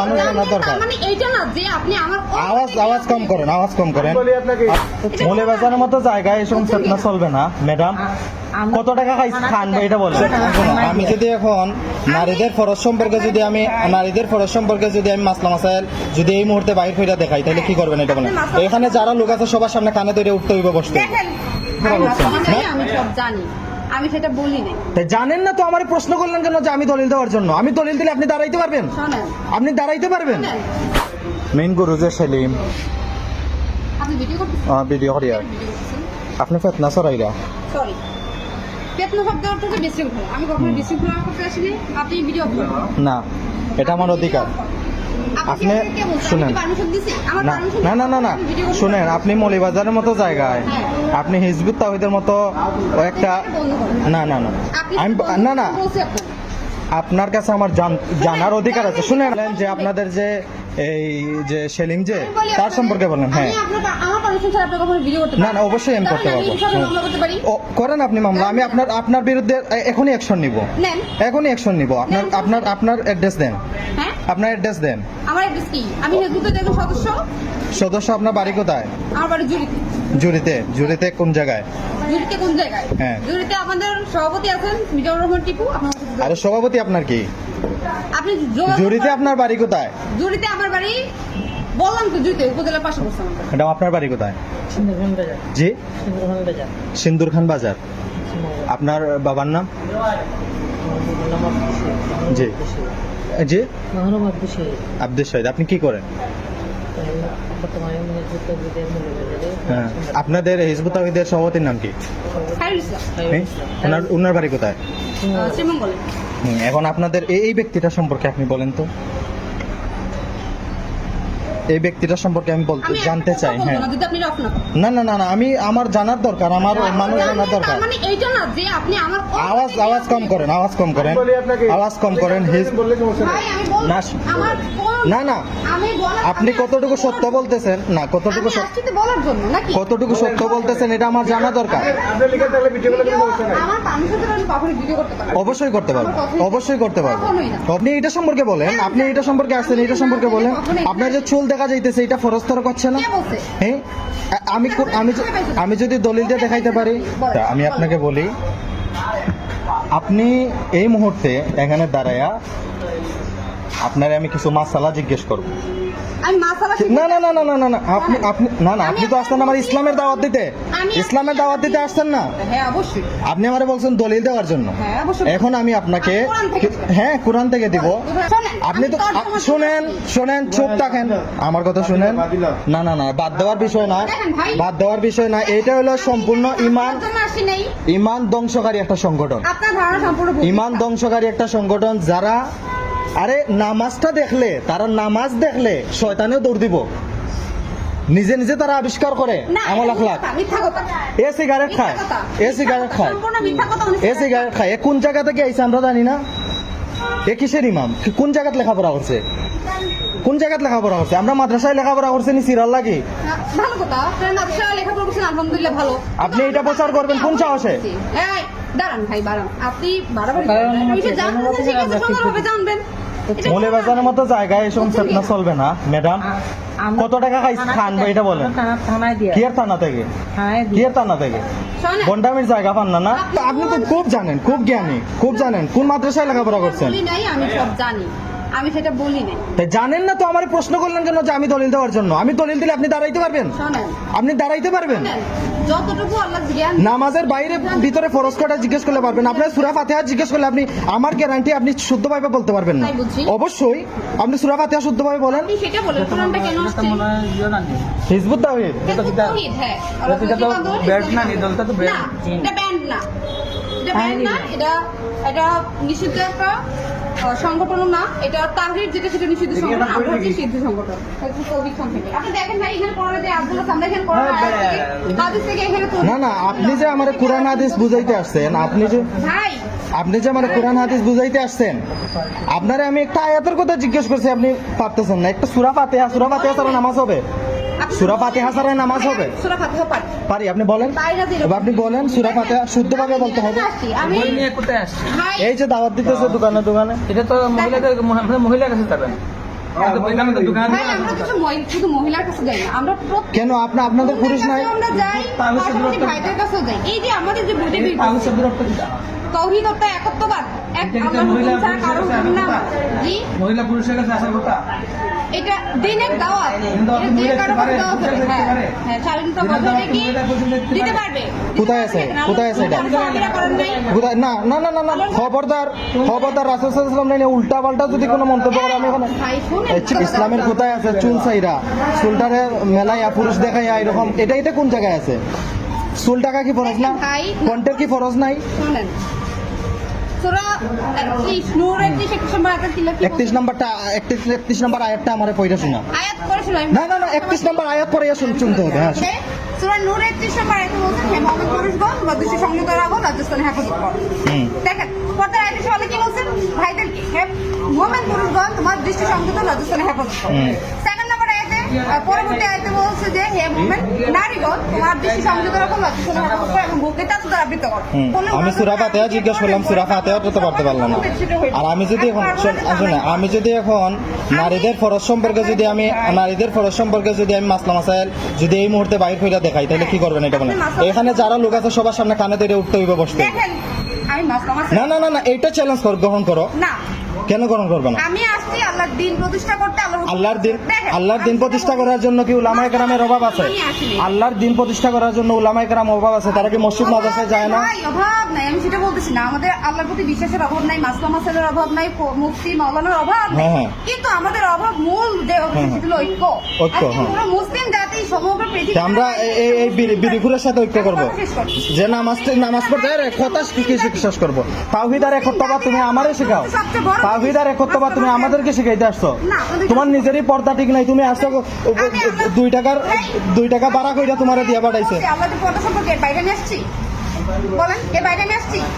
মানুষ জানার দরকার। মানে এইটা না যে আপনি আমার আওয়াজ আওয়াজ কম করেন আওয়াজ কম করেন। মলে বাজারের মতো জায়গায় এসব চেতনা চলবে না ম্যাডাম কত টাকা খাই খান এটা বলেন। শোনো, আমি যদি এখন নারীদের ফরজ সম্পর্কে যদি আমি নারীদের ফরজ সম্পর্কে যদি আমি মাসলা মাসাইল যদি এই মুহূর্তে বাইর হইয়া দেখাই তাহলে কি করবেন এটা বলেন? এখানে যারা লোক আছে সবার সামনে কানে ধরে উঠতে হইবে বসতে হইবে। আমি সব জানি, আমি সেটা বলি নাই। জানেন না তো আমার প্রশ্ন করলেন কেন যে আমি দলিল দেওয়ার জন্য? আমি দলিল দিলে আপনি দাঁড়াইতে পারবেন? আপনি দাঁড়াইতে পারবেন? মেইন গুরু যে সেলিম। আপনি ভিডিও করতেছেন? ভিডিও করিয়া ভিডিও আপনি ফেতনা সরাইলা সরি। বেতন শব্দ অর্থ হচ্ছে বিশৃঙ্খলা। আমি কখনো বিশৃঙ্খলা করতে আসিনি। আপনি ভিডিও না এটা আমার অধিকার। আপনি শুনেন। না না না না না। শুনেন আপনি মলিবাজারের মতো জায়গায়। আপনি হিজবুত তাহিদের মতো একটা না না না। আমি না না। আপনার কাছে আমার জানার অধিকার আছে। শুনেন যে আপনাদের যে এই যে সেলিম যে তার সম্পর্কে বলেন হ্যাঁ। না না অবশ্যই আমি করতে পারব। করেন আপনি মামলা। আমি আপনার আপনার বিরুদ্ধে এখনই অ্যাকশন নিব। এখনই অ্যাকশন নিব। আপনার আপনার আপনার অ্যাড্রেস দেন। হ্যাঁ? আপনার অ্যাড্রেস দেন। আমার অ্যাড্রেস কি? আমি সদস্য। সদস্য আপনার বাড়ি কোথায়? আমার বাড়ি জুড়িতে জুড়িতে কোন জায়গায়? কোন জায়গায়? হ্যাঁ। জুড়িতে আমাদের সভাপতি আছেন মিজানুর রহমান টিপু। আপনার আরে সভাপতি আপনার কি? আপনি জুড়িতে আপনার বাড়ি কোথায়? জুড়িতে আমার বাড়ি বললাম তো জুড়িতে উপজেলার পাশে ম্যাডাম আপনার বাড়ি কোথায়? জি? সিন্দুর খান বাজার। আপনার বাবার নাম? জি। জি? আব্দুল শহীদ। আপনি কি করেন? হ্যাঁ। আপনাদের হিজবুত তাহিদের সভাপতির নাম কি? ওনার ওনার বাড়ি কোথায়? এখন আপনাদের এই ব্যক্তিটা সম্পর্কে আপনি বলেন তো। এই ব্যক্তিটা সম্পর্কে আমি বলতে জানতে চাই হ্যাঁ। না, না না না আমি আমার জানার দরকার আমার মানুষ জানার দরকার। মানে এইটা না যে আপনি আমার আওয়াজ আওয়াজ কম করেন আওয়াজ কম করেন আওয়াজ কম করেন হিজ না, না না আমি বলা আপনি কতটুকু সত্য বলতেছেন? না কতটুকু সত্য আসছি বলার জন্য নাকি? কতটুকু সত্য বলতেছেন? এটা আমার জানা দরকার। ভিডিও আমার পারমিশন ছাড়া আমি কখনো ভিডিও করতে পারি অবশ্যই করতে পারব অবশ্যই করতে পারব। আপনি এটা সম্পর্কে বলেন আপনি এটা সম্পর্কে আসছেন এটা সম্পর্কে বলেন। আপনার যে চুল দেখা যাইতেছে এটা ফরস্তর করছে না? হ্যাঁ আমি আমি আমি যদি দলিল দিয়ে দেখাইতে পারি? তা আমি আপনাকে বলি আপনি এই মুহূর্তে এখানে দাঁড়ায়া আপনারে আমি কিছু মাসালা জিজ্ঞেস করব। না না না না না না না আপনি আপনি না না আপনি তো আসছেন আমার ইসলামের দাওয়াত দিতে। ইসলামের দাওয়াত দিতে আসছেন না? হ্যাঁ অবশ্যই। আপনি আমারে বলছেন দলিল দেওয়ার জন্য। হ্যাঁ এখন আমি আপনাকে হ্যাঁ কোরআন থেকে দিব। আপনি তো আমি আ- তর্জমা শুনেন শুনেন চুপ থাকেন। আমার কথা শুনেন। না না না বাদ দেওয়ার বিষয় না। বাদ দেওয়ার বিষয় না। এটা হলো সম্পূর্ণ ইমান ইমান ধ্বংসকারী একটা সংগঠন। ইমান ধ্বংসকারী একটা সংগঠন যারা আরে নামাজটা দেখলে তারা নামাজ দেখলে শয়তানেও দৌড় দিব। নিজে নিজে তারা আবিষ্কার করে আমল আখলাক। এ সিগারেট খায় এ সিগারেট খায়। এ সিগারেট খায়। এ কোন জায়গা থেকে আইসে আমরা জানি না। এ কিসের ইমাম? কোন জায়গাতে লেখাপড়া করছে? কোন জায়গাত লেখাপড়া করছে? আমরা মাদ্রাসায় লেখাপড়া করছে নি সিরাল লাগে ভালো কথা। আপনার মাদ্রাসা লেখাপড়া করছেন আলহামদুলিল্লাহ ভালো। আপনি এটা প্রচার করবেন কোন সাহসে? এই, দাঁড়ান ভাই দাঁড়ান। আপনি। আপনি হচ্ছে, জানবেন জনমতের সেক্ষেত্রে সুন্দরভাবে জানবেন। মলে বাজারের মতো জায়গায় এসব চেতনা চলবে না ম্যাডাম। কত টাকা খান এটা বলেন। থানা থেকে? থানা বন্ডামির জায়গা পান না আপনি তো খুব জানেন খুব জ্ঞানী খুব জানেন। কোন মাদ্রাসায় লেখাপড়া করছেন? আমি সব জানি। আমি সেটা বলি নাই। তাই জানেন না তো আমার প্রশ্ন করলেন কেন যে আমি দলিল দেওয়ার জন্য? আমি দলিল দিলে আপনি দাঁড়াইতে পারবেন? শোনেন। আপনি দাঁড়াইতে পারবেন? যতটুকু আল্লাহ জ্ঞান নামাজের বাইরে ভিতরে ফরজ কটা জিজ্ঞেস করলে পারবেন আপনার সুরা ফাতেহা জিজ্ঞেস করলে আপনি আমার গ্যারান্টি আপনি শুদ্ধভাবে বলতে পারবেন না। অবশ্যই আপনি সুরা ফাতেহা শুদ্ধভাবে বলেন। আপনি সেটা বলেন কোরআনটা কেন আসছে? ইয়ে। হিজবুত তাওহীদ। হ্যাঁ। এটা তো না, বলেন? দলটা তো ব্যান্ড। না, এটা ব্যান্ড না। এটা ব্যান্ড না, এটা এটা নিষিদ্ধ একটা সংগঠনও না এটা তাহরির যেটা সেটা নিষিদ্ধ সংগঠন আমরা হচ্ছে সিদ্ধ সংগঠন থেকে আপনি দেখেন ভাই এখানে আব্দুল্লাহ এখানে হ্যাঁ, হাদিস থেকে এখানে না না আপনি যে আমার কোরআন হাদিস বুঝাইতে আসছেন আপনি যে ভাই। আপনি যে আমার কোরআন হাদিস বুঝাইতে আসছেন আপনারে আমি একটা আয়াতের কথা জিজ্ঞেস করছি আপনি পারতেছেন না। একটা সুরা ফাতেহা সুরা ফাতেহা ছাড়া নামাজ হবে? সূরা ফাতিহা ছাড়া নামাজ হবে? সূরা ফাতিহা পারি পারি আপনি বলেন। আপনি বলেন সুরা ফাতেহা শুদ্ধভাবে বলতে হবে। এই যে দাওয়াত দিতেছে দোকানে দোকানে। এটা তো মহিলাদের মহিলার কাছে যাবেন। এখানে তো দোকান ভাই আমরা তো শুধু মহি- শুধু মহিলার কাছে যাই না আমরা প্রত্যেক কেন আপনি আপনাদের পুরুষ নাই? এই যে আমাদের যে? তৌহিদ একত্ববাদ। মহিলা মহিলা পুরুষের কাছে আসার কথা? এটা দিনের দাওয়াত। যে কারও দাওয়াত হবে। হ্যাঁ হ্যাঁ মহিলা পুরুষ দেখতে দিতে পারবে। কোথায় আছে? কোথায় আছে এটা? কোথায়- না না না না না। খবরদার খবরদার রাসুলাম নাই উল্টা পাল্টা যদি কোনো মন্তব্য করে আমি এখন ইসলামের কোথায় আছে? চুল সাইরা চুলটারে মেলাইয়া পুরুষ দেখাইয়া এরকম। এটা এটা কোন জায়গায় আছে? চুল টাকা কি ফরজ না? কন্টের কি ফরজ নাই? শুনেন। সূরা 31 নূর 31 একত্রিশ নম্বর আয়াত কি একত্রিশ নাম্বারটা একত্রিশ একত্রিশ নাম্বার আয়াতটা আমার পয়টা শোনা। আয়াত করেছিল আমি না না না একত্রিশ নাম্বার আয়াত পরে শুন শুনতে হবে হ্যাঁ সূরা নূর 31 নম্বর আয়াতে বলছে হে মুমিন পুরুষগণ বা সংযত রাখো রাজস্থানে হেফাজত করো। দেখেন পর্দার আয়াতে সবাই কি বলছেন? ভাইদেরকে হে মুমিন পুরুষগণ তোমার দৃষ্টি সংযত রাজস্থানে হেফাজত করো হুম। সেকেন্ড নাম্বার আয়াতে আহ, পরবর্তী আয়াতে বলছে যে হে মুমিন নারীগণ তোমার দৃষ্টি সংযত রাখো এবং আবৃত করো। আমি মানুষ সুরা ফাতেহা জিজ্ঞেস করলাম সুরা ফাতেহা তো পারতে পারলাম না। আর আমি যদি এখন শোন আমি যদি এখন নারীদের ফরজ সম্পর্কে যদি আমি নারীদের ফরজ সম্পর্কে যদি আমি মাসলা মাসাইল যদি এই মুহূর্তে বাইর করে দেখাই তাহলে কি করবেন এটা বলেন? এখানে যারা লোক আছে সবার সামনে কানে তৈরি উঠতে হইবে বসতে না না না না এইটা চ্যালেঞ্জ গ্রহণ করো। না কেন গ্রহণ করবে না? আমি আসছি আল্লাহর দিন প্রতিষ্ঠা করতে আল্লাহর দিন আল্লাহর দিন প্রতিষ্ঠা করার জন্য কি উলামা একরামের অভাব আছে? আল্লাহর দিন প্রতিষ্ঠা করার জন্য উলামা একরাম অভাব আছে তারা কি মসজিদ মাদ্রাসায় যায় না? অভাব নাই আমি সেটা বলতেছি না। আমাদের আল্লাহর প্রতি বিশ্বাসের অভাব নাই মাসলাম মাসালের অভাব নাই মুফতি মাওলানার অভাব নাই। হ্যাঁ, হ্যাঁ। কিন্তু আমাদের অভাব মূল যে হ্যাঁ, ঐক্য। ঐক্য, মুসলিম জাতি সমগ্র পৃথিবী আমরা এই- এই সাথে ঐক্য করব। যে নামাজ নামাজ পড়তে কথা কি কি বিশ্বাস করব? তাওহীদ আর একত্ববাদ তুমি আমারে শেখাও। সবচেয়ে বড়- তাওহীদ আর একত্ববাদ তুমি আমাদেরকে শিখাইতে আসছো। তোমার নিজেরই পর্দা ঠিক নাই তুমি আসছো দুই টাকার দুই টাকা বাড়া কইরা তোমার দিয়া পাঠাইছে।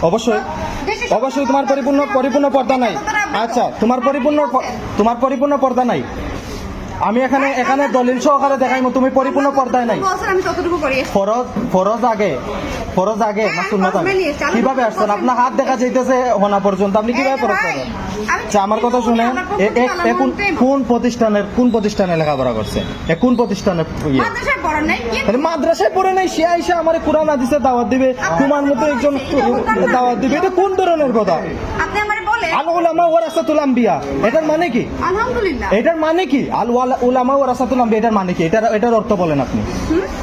অবশ্যই। অবশ্যই তোমার পরিপূর্ণ পরিপূর্ণ পর্দা নাই। আচ্ছা তোমার পরিপূর্ণ তোমার পরিপূর্ণ পর্দা নাই। আমি এখানে এখানে দলিল সহকারে দেখাইমু তুমি পরিপূর্ণ পর্দায় নাই। আমি ততটুকু করি ফরজ ফরজ আগে ফরজ আগে না হ্যাঁ, আগে কীভাবে আসছেন? আপনার হাত দেখা যাইতেছে হোনা পর্যন্ত আপনি কীভাবে ফরজ করেন আমি আচ্ছা আমার কথা শুনে কোন প্রতিষ্ঠানের কোন প্রতিষ্ঠানে লেখাপড়া করছে? এ কোন প্রতিষ্ঠানে ইয়ে? মাদ্রাসায় পড়ে নাই সে আইসা আমার কোরআন হাদিসে দাওয়াত দিবে। তোমার মতো একজন দাওয়াত দিবে এটা কোন ধরনের কথা? আপনি আমার বলে? আল উলামা ওয়ারাসাতুল আম্বিয়া। এটার মানে কি? আলহামদুলিল্লাহ। এটার মানে কি? আল উলামা ওয়ারাসাতুল আম্বিয়া এটার মানে কি? এটার এটার অর্থ বলেন আপনি।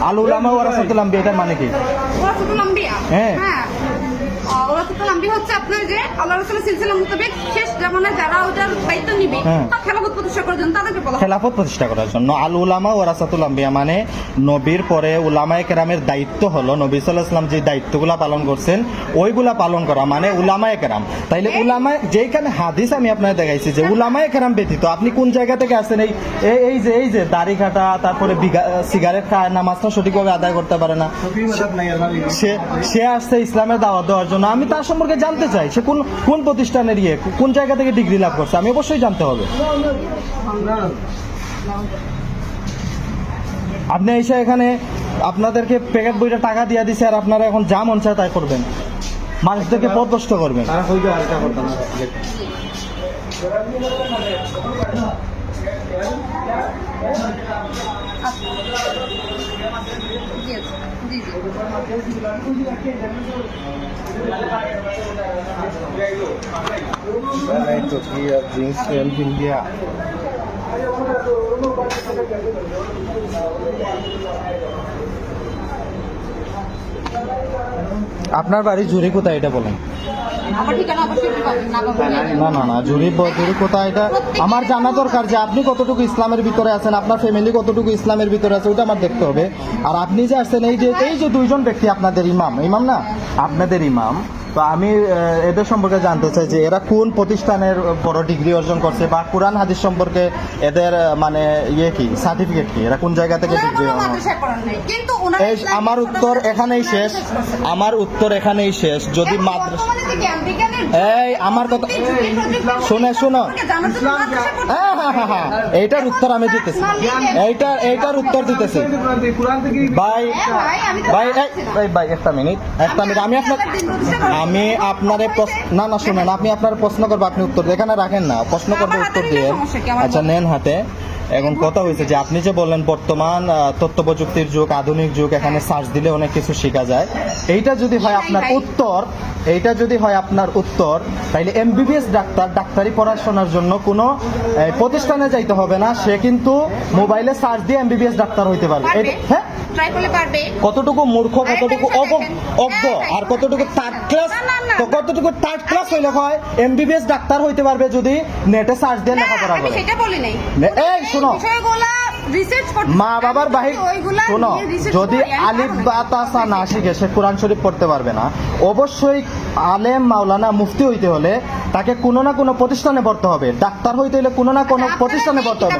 আল উলামা ওয়ারাসাতুল আম্বিয়া এটার মানে কি? আম্বিয়া? হ্যাঁ। হচ্ছে আপনার যে আল্লাহ রাসূলের সিলসিলা মোতাবেক শেষ জামানায় যারা ওটার দায়িত্ব নিবে হ্যাঁ। খেলাফত প্রতিষ্ঠা করার জন্য তাদেরকে বলা। খেলাফত প্রতিষ্ঠা করার জন্য। আল উলামা ওয়ারাসাতুল আম্বিয়া মানে নবীর পরে উলামায়ে কেরামের দায়িত্ব হলো নবী সাল্লাল্লাহু আলাইহি ওয়াসাল্লাম যে দায়িত্বগুলা পালন করছেন ওইগুলা পালন করা মানে উলামায়ে কেরাম তাইলে উলামা যেখানে হাদিস আমি আপনাকে দেখাইছি যে উলামায়ে কেরাম ব্যতীত আপনি কোন জায়গা থেকে আসেন এই এই- যে এই যে দাড়ি কাটা তারপরে সিগারেট খায় নামাজটা সঠিকভাবে আদায় করতে পারে না। সে সে আসছে ইসলামের দাওয়াত দেওয়ার জন্য। আমি তার সম্পর্কে জানতে চাই, সে কোন কোন প্রতিষ্ঠানের ইয়ে কোন জায়গা থেকে ডিগ্রি লাভ করছে? আমি অবশ্যই জানতে হবে। আপনি এসে এখানে আপনাদেরকে প্যাকেট বইটা টাকা দিয়ে দিছে, আর আপনারা এখন যা মন চায় তাই করবেন। মানুষদেরকে পদস্থ করবেন। জি জি ইন্ডিয়া আপনার বাড়ি জুরি কোথায়? এটা বলেন। না না। না না না জুরি জুরি কোথায় এটা আমার জানা দরকার যে আপনি কতটুকু ইসলামের ভিতরে আছেন আপনার ফ্যামিলি কতটুকু ইসলামের ভিতরে আছে ওটা আমার দেখতে হবে আর আপনি যে আসছেন এই যে এই যে দুইজন ব্যক্তি আপনাদের ইমাম ইমাম না আপনাদের ইমাম তো আমি এদের সম্পর্কে জানতে চাই যে এরা কোন প্রতিষ্ঠানের বড় ডিগ্রি অর্জন করছে বা কোরআন হাদিস সম্পর্কে এদের মানে ইয়ে কি সার্টিফিকেট কি? এরা কোন জায়গা থেকে ডিগ্রি আমার উত্তর এখানেই শেষ। আমার উত্তর এখানেই শেষ। যদি মাদ্রাসা এই আমার কথা শুনে শোনো। হ্যাঁ হ্যাঁ হ্যাঁ হ্যাঁ। এইটার উত্তর আমি দিতেছি। এইটার এইটার উত্তর দিতেছি। ভাই হ্যাঁ। ভাই ভাই একটা মিনিট একটা মিনিট। আমি আপনার আমি আপনারে প্রশ্ন- না না শুনেন আপনি আপনার প্রশ্ন করব আপনি উত্তর এখানে রাখেন না প্রশ্ন করব উত্তর দিয়ে। আচ্ছা নেন হাতে। এখন কথা হয়েছে যে আপনি যে বললেন বর্তমান তথ্য প্রযুক্তির যুগ আধুনিক যুগ এখানে সার্চ দিলে অনেক কিছু শেখা যায়। এইটা যদি হয় আপনার উত্তর এইটা যদি হয় আপনার উত্তর তাইলে এমবিবিএস ডাক্তার ডাক্তারি পড়াশোনার জন্য কোনো প্রতিষ্ঠানে যাইতে হবে না। সে কিন্তু মোবাইলে সার্চ দিয়ে এমবিবিএস ডাক্তার হইতে পারবে। হ্যাঁ? ট্রাই করলে পারবে। কতটুকু মূর্খ কতটুকু অজ্ঞ হ্যাঁ, আর কতটুকু থার্ড ক্লাস। তো কতটুকু থার্ড ক্লাস হইলে হয়? এমবিবিএস ডাক্তার হইতে পারবে যদি নেটে সার্চ দিয়ে লেখাপড়া করে। সেটা বলি নাই। এই, শোনো। মা বাবার বাহির শোনো যদি আলিফ। বাতাসা না শিখে সে কোরআন শরীফ পড়তে পারবে না। অবশ্যই আলেম মাওলানা মুফতি হইতে হলে তাকে কোনো না কোনো প্রতিষ্ঠানে পড়তে হবে। ডাক্তার হইতে হলে কোনো না কোনো প্রতিষ্ঠানে পড়তে হবে।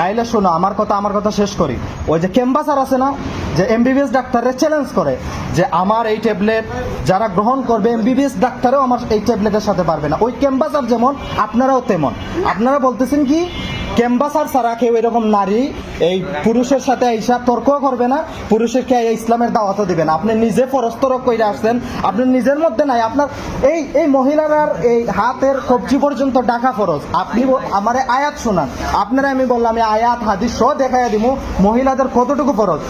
নাইলে শোনো আমার কথা আমার কথা শেষ করি। ওই যে ক্যাম্পাসার আছে না যে এমবিবিএস ডাক্তারের চ্যালেঞ্জ করে যে আমার এই ট্যাবলেট যারা গ্রহণ করবে এমবিবিএস ডাক্তারও আমার এই ট্যাবলেটের সাথে পারবে না। ওই ক্যাম্বাসার যেমন, আপনারাও তেমন। আপনারা বলতেছেন কি ক্যাম্বাসার ছাড়া কেউ এরকম নারী, এই পুরুষের সাথে এইসা তর্ক করবে না পুরুষেরকে এই ইসলামের দাওয়াতও দিবে না। আপনি নিজে ফরস্তর কইরা আসছেন, আপনি নিজের মধ্যে নাই, আপনার এই এই মহিলার এই হাতের কবজি পর্যন্ত ডাকা ফরজ। আপনি আমার আয়াত শোনান। আপনারা আমি বললাম আমি আয়াত, হাদিস সহ দেখাইয়া দিব মহিলাদের কতটুকু ফরজ?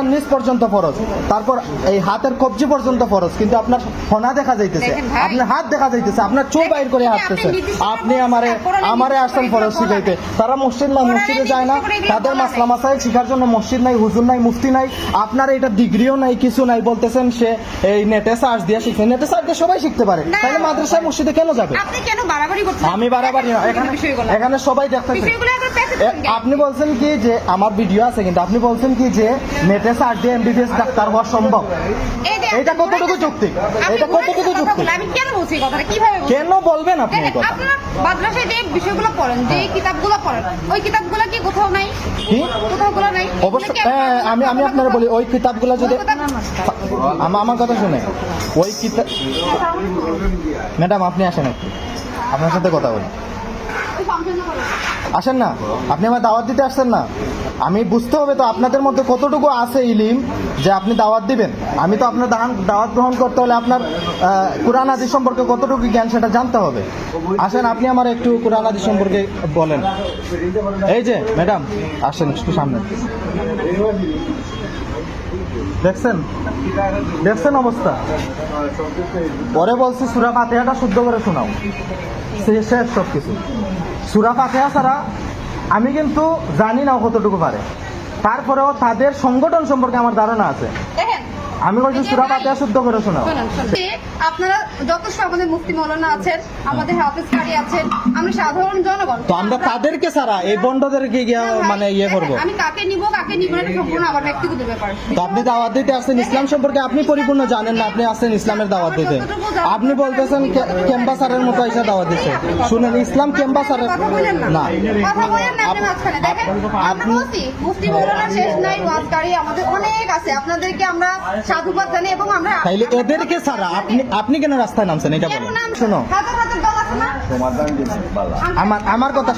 ঘণ্টার নিচ পর্যন্ত ফরজ। তারপর এই হাতের কবজি পর্যন্ত ফরজ কিন্তু আপনার ফনা দেখা যাইতেছে। আপনার হাত দেখা যাইতেছে আপনার চোখ বাইর করে হাঁটতেছে। আপনি আমারে বলছেন, আমারে আসছেন ফরজ শিখাইতে। তারা মসজিদ না মসজিদে যায় না। তাদের মাসলা। মাসাইল শিখার জন্য মসজিদ নাই হুজুর নাই মুফতি নাই। আপনার এটা ডিগ্রিও নাই কিছু নাই বলতেছেন সে এই নেটে সার্চ দিয়ে শিখছে। নেটে সার্চ দিয়ে সবাই শিখতে পারে। তাহলে মাদ্রাসায় মসজিদে কেন যাবে? আপনি কেন বাড়াবাড়ি করছেন? আমি বাড়াবাড়ি না। এখানে এখানে সবাই দেখতেছে। আপনি বলছেন কি যে আমার ভিডিও আছে কিন্তু আপনি বলছেন কি যে নেটে সার্চ দিয়ে এমবিবিএস ডাক্তার হওয়া সম্ভব? এটা কতটুকু যৌক্তিক? এটা কতটুকু যৌক্তিক? আমি কেন বলছি কথাটা? কীভাবে কেন বলবেন আপনি এই কথা? মাদ্রাসায় যে বিষয়গুলো পড়েন যে কিতাবগুলো পড়েন ওই কিতাবগুলো কি কোথাও নাই? কি? কোথাও গুলো নাই? অবশ্য হ্যাঁ, আমি আমি আপনার বলি ওই কিতাবগুলো যদি আমার আমার কথা শুনে ওই কিতাব ম্যাডাম আপনি আসেন একটু। আপনার সাথে কথা বলি। আসেন না? আপনি আমার দাওয়াত দিতে আসছেন না? আমি বুঝতে হবে তো আপনাদের মধ্যে কতটুকু আছে ইলিম যে আপনি দাওয়াত দিবেন। আমি তো আপনার দাওয়াত গ্রহণ করতে হলে আপনার কোরআন আদি সম্পর্কে কতটুকু জ্ঞান সেটা জানতে হবে। আসেন, আপনি আমার একটু কোরআন আদি সম্পর্কে বলেন। এই যে, ম্যাডাম, আসেন একটু সামনে। দেখছেন? দেখছেন অবস্থা? পরে বলছি, সুরা ফাতেহাটা শুদ্ধ করে শোনাও। শেষ সব কিছু সুরা ফাতেহা ছাড়া আমি কিন্তু জানি না কতটুকু পারে। তারপরেও তাদের সংগঠন সম্পর্কে আমার ধারণা আছে। দেখেন আমি বলছি সুরা ফাতেহা শুদ্ধ করে শোনাও। আপনারা যথেষ্ট আমাদের মুফতি মৌলানা আছেন আমাদের হাফিজ কারি আছেন আমরা সাধারণ জনগণ। তো আমরা তাদেরকে ছাড়া এই বন্ডদেরকে গিয়ে মানে ইয়ে করব? আমি কাকে নিব কাকে নিব না সম্পূর্ণ আমার ব্যক্তিগত ব্যাপার। তো আপনি দাওয়াত দিতে আসছেন ইসলাম সম্পর্কে আপনি পরিপূর্ণ জানেন না আপনি আসছেন ইসলামের দাওয়াত দিতে। আপনি বলতেছেন ক্যাম্পাসারের মতো এসে দাওয়াত দিচ্ছে শুনেন ইসলাম বলেন না। কথা বলেন না আপনি আপ- মাঝখানে। দেখেন আপনি- মুফতি মৌলানা শেষ নাই ওয়াজকারী আমাদের অনেক আছে। আপনাদেরকে আমরা সাধুবাদ জানাই এবং আমরা তাইলে এদেরকে ছাড়া আপনি আপনি কেন রাস্তায় নামছেন? এটা বলেন। শুনো। আমার আমার কথা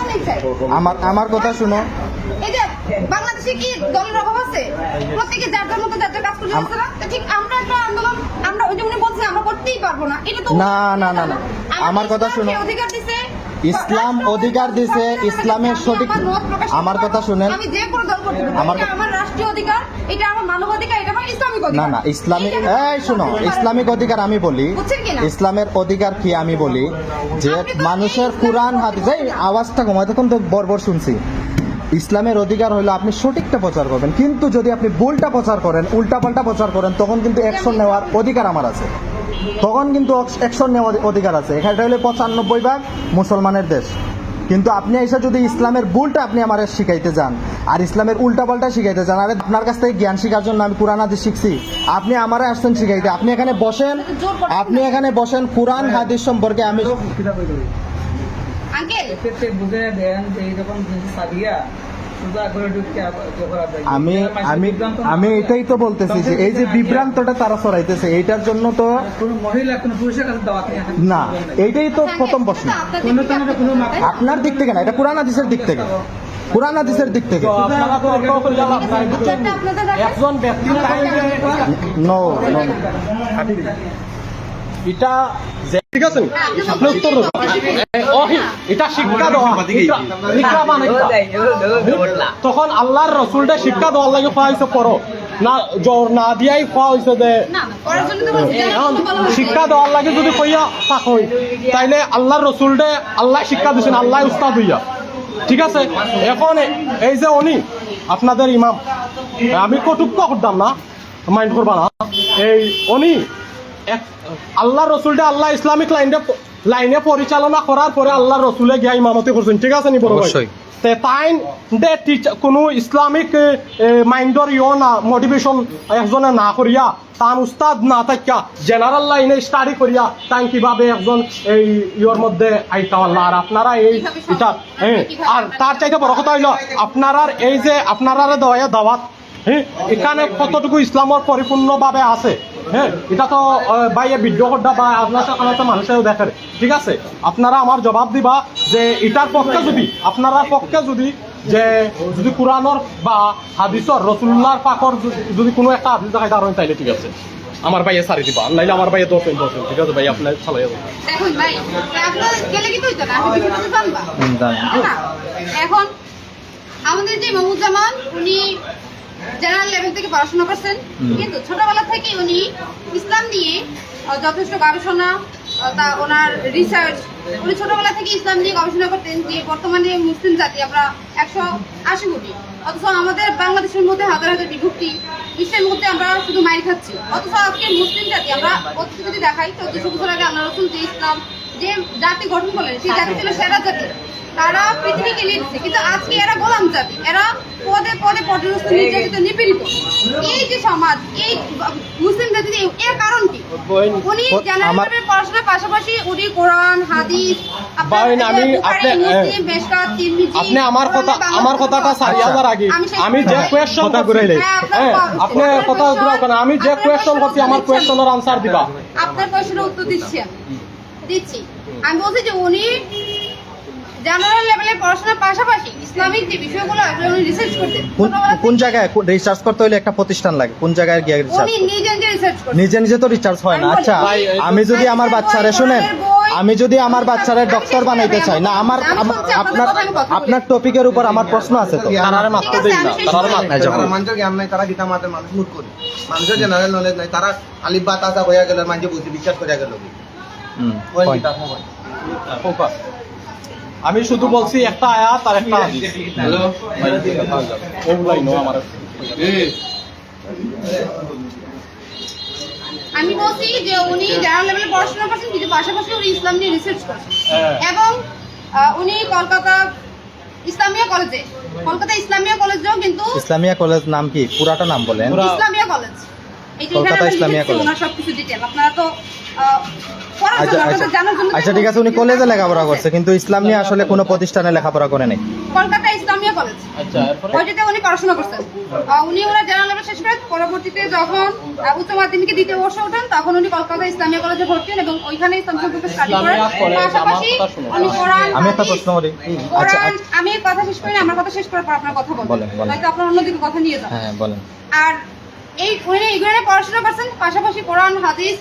আমার আমার কথা শুনো। এই যে বাংলাদেশে কি দলের অভাব আছে? প্রত্যেকে যার যার মতো যার যার কাজ করে যাচ্ছে না। তো ঠিক আমরা একটা আন্দোলন আমরা ওই যেমন বলছি আমরা করতেই পারব না। এটা তো না, না, না, না। আমার কথা ইসলাম শুনো। অধিকার দিছে। ইসলাম অধিকার দিছে, ইসলামের সঠিক- আমার করতে কথা। শুনেন। আমি যে কোনো দল করতে আমার রাষ্ট্রীয় অধিকার। এটা আমার মানব এটা আমার ইসলামিক না অধিকার। না ইসলামিক এই শুনো ইসলামিক অধিকার আমি বলি? ইসলামের অধিকার কি আমি বলি? যে মানুষের ইসলামের কোরআন অধিকার হাদিস এই আওয়াজটা কমায় তখন তো বর্বর শুনছি। ইসলামের অধিকার হলো আপনি সঠিকটা প্রচার করবেন। কিন্তু যদি আপনি ভুলটা প্রচার করেন উল্টা পাল্টা প্রচার করেন তখন কিন্তু অ্যাকশন নেওয়ার অধিকার আমার আছে। তখন কিন্তু অ্যাকশন নেওয়ার অধিকার আছে। এখানে হলে পঁচানব্বই ভাগ মুসলমানের দেশ। কিন্তু আপনি এসে যদি ইসলামের ভুলটা আপনি আমার শিখাইতে যান আর ইসলামের উল্টা পাল্টা শিখাইতে যান আরে আপনার কাছ থেকে জ্ঞান শিখার জন্য আমি কোরআন হাদিস শিখছি। আপনি আমারে আসছেন শিখাইতে। আপনি এখানে বসেন আপনি এখানে বসেন কোরআন হাদিস সম্পর্কে আমি আঙ্কেল। বুঝে দেন যে এইরকম জিনিস আমি আমি আমি এটাই তো বলতেছি যে এই যে বিভ্রান্তটা তারা ছড়াইতেছে এইটার জন্য তো মহিলা কোনো পুরুষের কাছে দাওয়াত না এইটাই তো প্রথম প্রশ্ন। আপনার দিক থেকে না এটা কোরআন হাদিসের দিক থেকে। কোরআন হাদিসের দিক থেকে। একজন ব্যক্তি নো নো এটা ঠিক আছে? আপনি উত্তর এটা শিক্ষা দেওয়া। ইকরা মানে? তখন আল্লাহর রসুলটা শিক্ষা দেওয়ার লাগে হয়েছে পড়ো। না জোর না দিয়াই খোয়া হয়েছে যে। শিক্ষা দেওয়ার লাগে যদি কইয়া থাক হই তাইলে আল্লাহর রসুলডে আল্লাহ শিক্ষা দিছেন আল্লাহ উস্তাদ হইয়া। ঠিক আছে? এখন এই যে উনি আপনাদের ইমাম আমি কটুক্য করতাম না মাইন্ড করবা না। এই উনি এক- আল্লাহর রসুলটা আল্লাহ ইসলামিক লাইনে লাইনে পরিচালনা করার পরে আল্লাহ রসুলে গিয়া ইমামতি করছেন ঠিক আছে নি বড় ভাই? অবশ্যই। তে তাই দে টিচ- কোনো ইসলামিক মাইন্ডর ইও না মোটিভেশন একজনে না করিয়া তার উস্তাদ না থাকিয়া জেনারেল লাইনে স্টাডি করিয়া তাই কীভাবে একজন এই ইয়র মধ্যে আইতা আল্লাহ আর আপনারা এই এটা হ্যাঁ আর তার চাইতে বড় কথা হইল আপনারার এই যে আপনারা দেওয়া দাওয়াত হ্যাঁ এখানে কতটুকু ইসলামর পরিপূর্ণভাবে আছে হ্যাঁ এটা তো বাইরে ভিডিও বা আপনার সেখানে তো মানুষেও দেখে ঠিক আছে? আপনারা আমার জবাব দিবা যে এটার পক্ষে যদি আপনারা পক্ষে যদি যে যদি কোরআনর বা হাদিসর রসুল্লাহর পাকর যদি- যদি কোনো একটা হাদিস দেখাই তার তাইলে ঠিক আছে। আমার ভাইয়ে সারি দিবা নাইলে আমার ভাইয়ে দোষেন দোষেন ঠিক আছে? ভাই আপনার চালাই যাব? এখন আমাদের যে মাহমুজ্জামান উনি জেনারেল লেভেল থেকে পড়াশোনা করছেন। কিন্তু ছোটবেলা থেকে উনি ইসলাম নিয়ে যথেষ্ট গবেষণা তা ওনার রিসার্চ উনি ছোটবেলা থেকে ইসলাম নিয়ে গবেষণা করতেন যে বর্তমানে মুসলিম জাতি আমরা একশো আশি কোটি। অথচ আমাদের বাংলাদেশের মধ্যে হাজার হাজার বিভক্তি বিশ্বের মধ্যে আমরা শুধু মাইর খাচ্ছি। অথচ আজকে মুসলিম জাতি আমরা অতীত যদি দেখাই চোদ্দশো বছর আগে আল্লাহ রসুল যে ইসলাম যে জাতি গঠন করলেন সেই জাতি ছিল সেরা জাতি। তারা পৃথিবীকে নিয়ে দিচ্ছে কিন্তু আজকে এরা গোলাম জাতি। এরা পদে পদে পর্যস্ত নির্যাতিত নিপীড়িত। এই যে সমাজ এই মুসলিম জাতি এর কারণ কি? উনি আমার- জেনারেল পড়াশোনার পাশাপাশি উনি কোরআন হাদিস আমি- আপনি- মুসলিম, মেশকাত, তিরমিজি, আপনি আমার কথা আমার কথাটা সারি আগে। আমি শেষ যে করছি। কোয়েশ্চন কথা ঘুরাইলে। হ্যাঁ, আপনার ক- আপনি কথা question- ঘুরাও কেন আমি যে আপনার কোয়েশ্চন করছি আমার। কোয়েশ্চনের আনসার দিবা। আপনার কোয়েশ্চেনের উত্তর দিচ্ছি দিচ্ছি। আমি বলছি যে উনি জেনারেল লেভেলে পড়াশোনার পাশাপাশি ইসলামিক যে বিষয়গুলো এগুলো উনি রিসার্চ করতেন কোন জায়গায় রিসার্চ করতে হলে একটা প্রতিষ্ঠান লাগে? কোন জায়গায় গিয়ে রিসার্চ উনি নিজে নিজে রিসার্চ করতেন নিজে নিজে তো রিচার্জ হয় না। আমি আচ্ছা আমি যদি আমার আমি বাচ্চারে শুনেন আমি যদি আমার আমি বাচ্চারে ডক্টর বানাইতে চাই না আমি আমার আপনার। আপনার টপিকের উপর আমার প্রশ্ন আছে তো? তারারে মাত্র দেই না। মাত্র তারা মানুষের জ্ঞান নাই তারা গীতা মাতের মানুষ মুট করে। মানুষের জেনারেল নলেজ নাই তারা আলিফ বা তাসা হইয়া গেল মানুষ বুঝি বিশ্বাস করিয়া গেল। হুম, ওই point। আমি শুধু বলছি একটা আয়াত আর একটা হাদিস। ওগুলাই নো আমার। আমি বলছি যে উনি জেনারেল লেভেলে পড়াশোনা করছেন কিন্তু পাশাপাশি উনি ইসলাম নিয়ে রিসার্চ করছেন। হ্যাঁ। এবং উনি কলকাতা ইসলামিয়া কলেজে কলকাতা ইসলামিয়া কলেজেও কিন্তু ইসলামিয়া কলেজ নাম কি? পুরাটা নাম বলেন। ইসলামিয়া কলেজ কলকাতা আমি ইসলামিয়া কলেজ। ওনার সবকিছু ডিটেল আপনারা তো আহ, পড়ার আচ্ছা আচ্ছা। আচ্ছা ঠিক আছে উনি কলেজে লেখাপড়া করছে কিন্তু ইসলাম নিয়ে আসলে কোনো প্রতিষ্ঠানে লেখাপড়া করে নাই। কলকাতা ইসলামিয়া কলেজ। আচ্ছা ওইটাতে উনি পড়াশোনা করছেন। উনি ওনার জেনারেল শেষ করে পরবর্তীতে যখন আহ, উচ্চ মাধ্যমিকে দ্বিতীয় বর্ষে ওঠেন তখন উনি কলকাতা ইসলামিয়া কলেজে ভর্তি হন এবং ওইখানে ইসলাম সম্পর্কে স্টাডি করেন। আমার পাশাপাশি কথা উনি কোরআন আমি একটা প্রশ্ন করি। আচ্ছা আমি কথা শেষ করি না আমার কথা শেষ করার পর আপনার কথা বলেন, বলবেন বলেন। হয়তো আপনার অন্যদিকে কথা নিয়ে যান হ্যাঁ বলেন। আর এই উনি এইগুলো পড়াশোনা করছেন? পাশাপাশি কোরআন, হাদিস,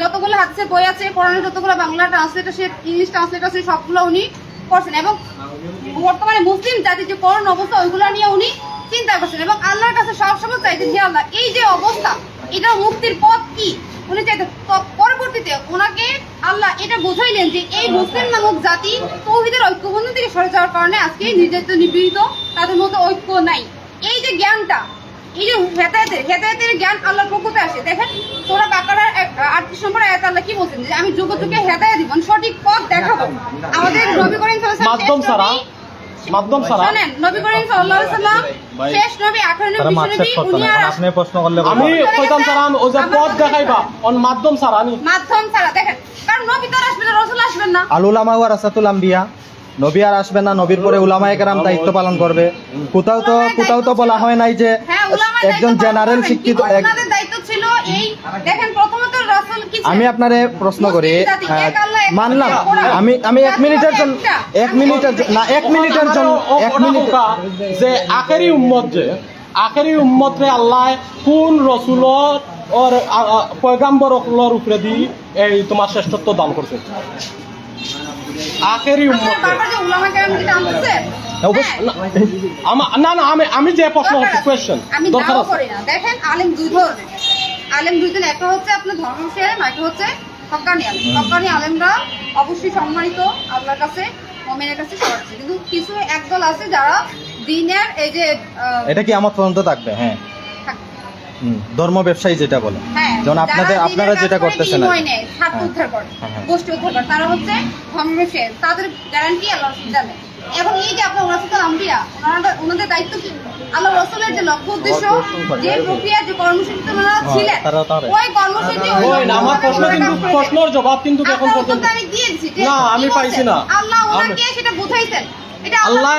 যতগুলো হাদিসের বই আছে, কোরআনের যতগুলো বাংলা ট্রান্সলেট আছে ইংলিশ ট্রান্সলেট আছে সবগুলো উনি করছেন এবং বর্তমানে মুসলিম জাতির যে করোনা অবস্থা, ওইগুলো নিয়ে উনি চিন্তা করছেন এবং আল্লাহর কাছে সবসময় চাইতেন যে আল্লাহ, এই যে অবস্থা, এটা মুক্তির পথ কি? উনি চাইতেন তো পরবর্তীতে ওনাকে আল্লাহ এটা বোঝাইলেন যে এই মুসলিম নামক জাতি তৌহিদের ঐক্যবন্ধন থেকে সরে যাওয়ার কারণে আজকে নির্যাতিত, নিপীড়িত তাদের মধ্যে ঐক্য নাই। এই যে জ্ঞানটা এই যে হেদায়েতের হেদায়েতের জ্ঞান আল্লাহর পক্ষতে আসে। দেখেন তোরা বাকারার আটত্রিশ নম্বর আয়াত আল্লাহ কি বলছেন? যে আমি যুগ যুগে হেদায়েত দিব সঠিক পথ দেখাবো। আমাদের নবী করিম মাধ্যম মাধ্যম ছাড়া শোনেন নবী করিম সাল্লাল্লাহু আলাইহি সাল্লাম শেষ নবী আখের তারা নবী মার্কস বিশ্বনবী করতো উনি না আর আপনি প্রশ্ন করলে আমি কইতাম ও যে পথ দেখাইবা অন মাধ্যম ছাড়া নি মাধ্যম ছাড়া দেখেন। কারণ নবী তো আসবেন না রসুল আসবেন না। আল উলামা ওয়া রাসাতুল আম্বিয়া। নবী আর আসবে না নবীর পরে উলামায়ে কেরাম দায়িত্ব পালন করবে। কোথাও তো কোথাও তো বলা হয় নাই যে হ্যাঁ একজন জেনারেল শিক্ষিত এক- ওনাদের দায়িত্ব ছিল এই দেখেন প্রথমত রাসূল কি ছিলেন? আমি আপনারে প্রশ্ন করি হ্যাঁ, মানলাম। আমি আমি এক মিনিটের জন্য এক মিনিটের জন্য না এক মিনিটের জন্য এক মিনিট যে আখেরি উম্মত যে আখেরি উম্মত রে আল্লাহ কোন রসুলর ওর পয়গাম্বর উপরে দি এই তোমার শ্রেষ্ঠত্ব দান করছে? আখেরি অবশ্য- হ্যাঁ, না, আমি আমি যে প্রশ্ন হচ্ছে। কোয়েশ্চেন দরকার আছে। করি না। দেখেন আলেম দুই ধরনের। আলেম দুই ধরনের। একটা হচ্ছে আপনার ধর্মশের একটা হচ্ছে হক্কানি আলেম। হক্কানি আলেমরা অবশ্যই সম্মানিত আল্লাহর কাছে মমিনের কাছে কিন্তু কিছু একদল আছে যারা দিনের এই যে এটা কি আমার পর্যন্ত থাকবে? হ্যাঁ। ধর্ম ব্যবসায়ী যেটা বলে। হ্যাঁ, যেমন আপনাদের আপনারা যেটা করতেছেন হ্যাঁ। হ্যাঁ। গোষ্ঠী উদ্ধার করে। তারা হচ্ছে ধর্মশের তাদের গ্যারান্টি আল্লাহ রসুল জানে। এবং এই যে আপনার ওরাসুল আম্বিয়া ওনারা ওনাদের দায়িত্ব কি? আল্লাহ রসুলের যে লক্ষ্য উদ্দেশ্য যে প্রক্রিয়া যে কর্মসূচিতে ওনারা ছিলেন তারা- তারা- ওই কর্মসূচি ওই ওই আমার প্রশ্ন কিন্তু প্রশ্নর জবাব কিন্তু এখন পর্যন্ত আমি দিয়েছি না, আমি পাইছি না। আল্লাহ ওনাকে সেটা বুঝাইছেন। এটা আল্লাহ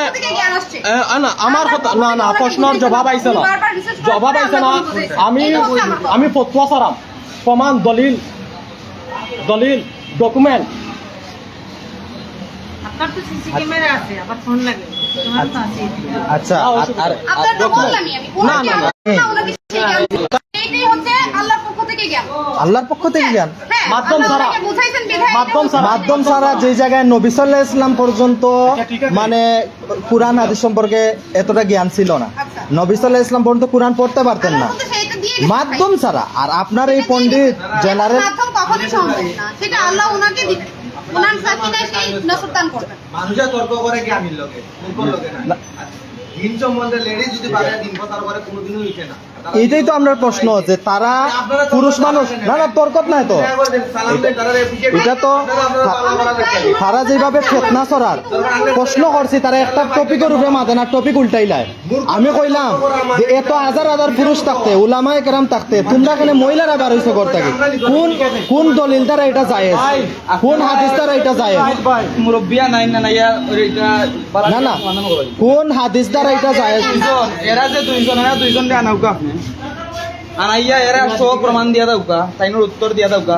না আমার কথা না না প্রশ্নর জবাব আইছে না। জবাব আইছে না। আমি আমি ফতোয়া সারাম প্রমাণ দলিল। দলিল ডকুমেন্ট আছে আচ্ছা না, আর- আর থেকে জ্ঞান আল্লাহর পক্ষ থেকে জ্ঞান হ্যাঁ, মাধ্যম ছাড়া। বিধায় মাধ্যম ছাড়া। মাধ্যম ছাড়া যে জায়গায় নবী সাল্লাহ ইসলাম পর্যন্ত মানে কোরআন হাদিস সম্পর্কে এতটা জ্ঞান ছিল না। আচ্ছা। নবী সাল্লাহ ইসলাম পর্যন্ত কোরআন পড়তে পারতেন না। মাধ্যম। ছাড়া। আর আপনার এই পণ্ডিত জেনারেল মাধ্যম কখনোই সম্ভব না। সেটা আল্লাহ ওনাকে ওনার সাকিনায় সেই নসরদান করবেন। মানুষে তর্ক করে কি আমির লগে মূর্খর না? দিন সম্বন্ধে লেডিস যদি পারে দিন প্রচার করে কোনোদিনও হইছে না। এইটাই তো আমরা প্রশ্ন যে তারা পুরুষ মানুষ। না না তর্কত নাই তো। তারা এটা তো। তারা যেভাবে ফেতনা ছড়ার প্রশ্ন করছি তারা একটা টপিকের উপরে মাঝে না টপিক উল্টাইলাই আমি কইলাম যে এত হাজার হাজার পুরুষ থাকতে উলামায়ে কেরাম থাকতে তোমরা এখানে মহিলারা বার হইছো করতে কোন কোন দলিল দ্বারা এটা যায় কোন হাদিস দ্বারা এটা যায় নাই না না কোন হাদিস দ্বারা এটা যায় এরা যে দুইজন এরা দুইজন আনাউকা আনাইয়া এরা সব প্রমাণ দিয়া দাউকা তাইনোর উত্তর দিয়া দিচ্ছি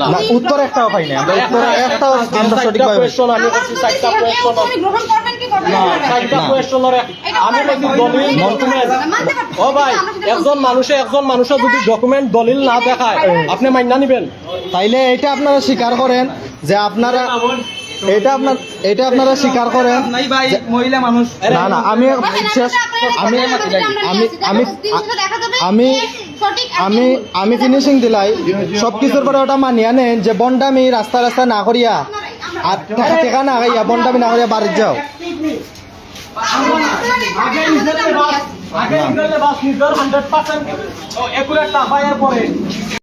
না উত্তর একটাও পাই না আমরা উত্তর একটাও আমরা সঠিকভাবে কোয়েশ্চন আমি করছি চারটা না? চারটা। আমি দলিল ডকুমেন্ট ও ভাই একজন মানুষে একজন মানুষের যদি ডকুমেন্ট দলিল না দেখায় আপনি মাইনা নিবেন। তাইলে এটা আপনারা স্বীকার করেন যে আপনারা এটা আপনার এটা আপনারা স্বীকার করেন নাই ভাই মহিলা মানুষ। না না আমি আমি আমি আমি আমি আমি আমি আমি ফিনিশিং দিলাই। সব কিছুর পরে ওটা মানিয়া নেন যে বন্ডামি রাস্তা রাস্তা না করিয়া। আর টাকা টেকা না খাইয়া না করিয়া বাড়ির যাও। আগে বাস হান্ড্রেড পার্সেন্ট একুরেট টাকা পরে